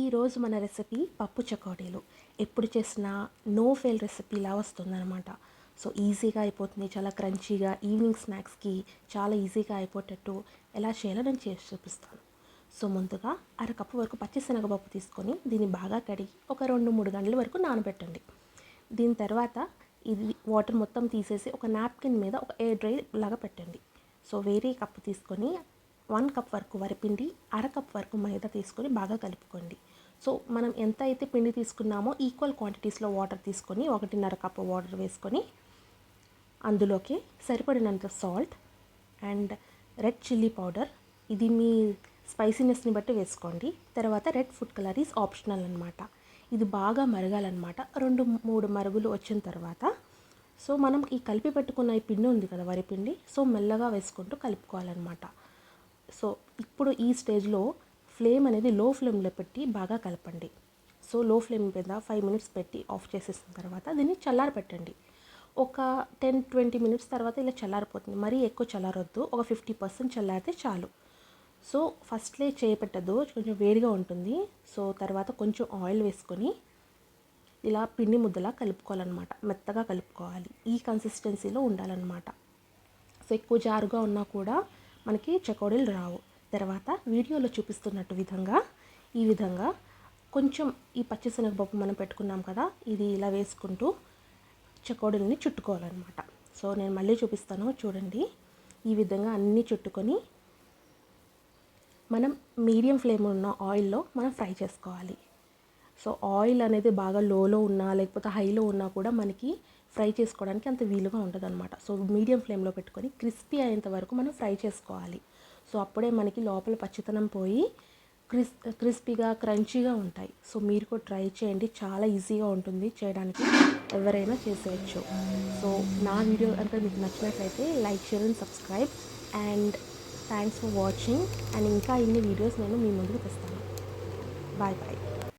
ఈరోజు మన రెసిపీ పప్పు చకోడీలు ఎప్పుడు చేసినా నో ఫెయిల్ రెసిపీలా వస్తుందన్నమాట. సో ఈజీగా అయిపోతుంది. చాలా క్రంచీగా ఈవినింగ్ స్నాక్స్కి చాలా ఈజీగా అయిపోయేటట్టు ఎలా చేయాలో నేను చేసి చూపిస్తాను. సో ముందుగా అరకప్పు వరకు పచ్చిశనగపప్పు తీసుకొని దీన్ని బాగా కడిగి ఒక రెండు మూడు గంటల వరకు నానబెట్టండి. దీని తర్వాత ఇది వాటర్ మొత్తం తీసేసి ఒక నాప్కిన్ మీద ఒక ఎయిర్ డ్రై లాగా పెట్టండి. సో వేరే కప్పు తీసుకొని వన్ కప్ వరకు వరిపిండి అర కప్ వరకు మైదా తీసుకొని బాగా కలుపుకోండి. సో మనం ఎంత అయితే పిండి తీసుకున్నామో ఈక్వల్ క్వాంటిటీస్లో వాటర్ తీసుకొని ఒకటిన్నర కప్ వాటర్ వేసుకొని అందులోకి సరిపడినంత salt and red chilli powder. ఇది మీ స్పైసీనెస్ని బట్టి వేసుకోండి. తర్వాత red food colour is optional అనమాట ఇది బాగా మరగాలన్నమాట. రెండు మూడు మరుగులు వచ్చిన తర్వాత సో మనం ఈ కలిపి పెట్టుకున్న ఈ పిండి ఉంది కదా వరిపిండి సో మెల్లగా వేసుకుంటూ కలుపుకోవాలన్నమాట. సో ఇప్పుడు ఈ స్టేజ్లో ఫ్లేమ్ అనేది లో ఫ్లేమ్లో పెట్టి బాగా కలపండి. సో లో ఫ్లేమ్ మీద ఫైవ్ మినిట్స్ పెట్టి ఆఫ్ చేసేసిన తర్వాత దీన్ని చల్లారి పెట్టండి ఒక టెన్ ట్వంటీ మినిట్స్ తర్వాత ఇలా చల్లారిపోతుంది. మరీ ఎక్కువ చల్లారొద్దు. ఒక ఫిఫ్టీ పర్సెంట్ చల్లారితే చాలు. సో ఫస్ట్లే చేయపెట్టద్దు. కొంచెం వేడిగా ఉంటుంది. సో తర్వాత కొంచెం ఆయిల్ వేసుకొని ఇలా పిండి ముద్దలా కలుపుకోవాలన్నమాట. మెత్తగా కలుపుకోవాలి. ఈ కన్సిస్టెన్సీలో ఉండాలన్నమాట. సో ఎక్కువ జారుగా ఉన్నా కూడా మనకి చకోడీలు రావు. తర్వాత వీడియోలో చూపిస్తున్నట్టు విధంగా ఈ విధంగా కొంచెం ఈ పచ్చిశనగపప్పు మనం పెట్టుకున్నాం కదా ఇది ఇలా వేసుకుంటూ చకోడీలని చుట్టుకోవాలన్నమాట. సో నేను మళ్ళీ చూపిస్తాను చూడండి. ఈ విధంగా అన్నీ చుట్టుకొని మనం మీడియం ఫ్లేమ్ ఉన్న ఆయిల్లో మనం ఫ్రై చేసుకోవాలి. సో ఆయిల్ అనేది బాగా లోలో ఉన్నా లేకపోతే హైలో ఉన్నా కూడా మనకి ఫ్రై చేసుకోవడానికి అంత వీలుగా ఉంటుంది అనమాట సో మీడియం ఫ్లేమ్లో పెట్టుకొని క్రిస్పీ అయ్యేంత వరకు మనం ఫ్రై చేసుకోవాలి. సో అప్పుడే మనకి లోపల పచ్చితనం పోయి క్రిస్ క్రిస్పీగా క్రంచీగా ఉంటాయి. సో మీరు కూడా ట్రై చేయండి. చాలా ఈజీగా ఉంటుంది చేయడానికి. ఎవరైనా చేసేయచ్చు. సో నా వీడియో కనుక మీకు నచ్చినట్లయితే like share and subscribe. And thanks for watching. And ఇంకా ఇన్ని వీడియోస్ నేను మీ ముందుకు తెస్తాను. Bye bye.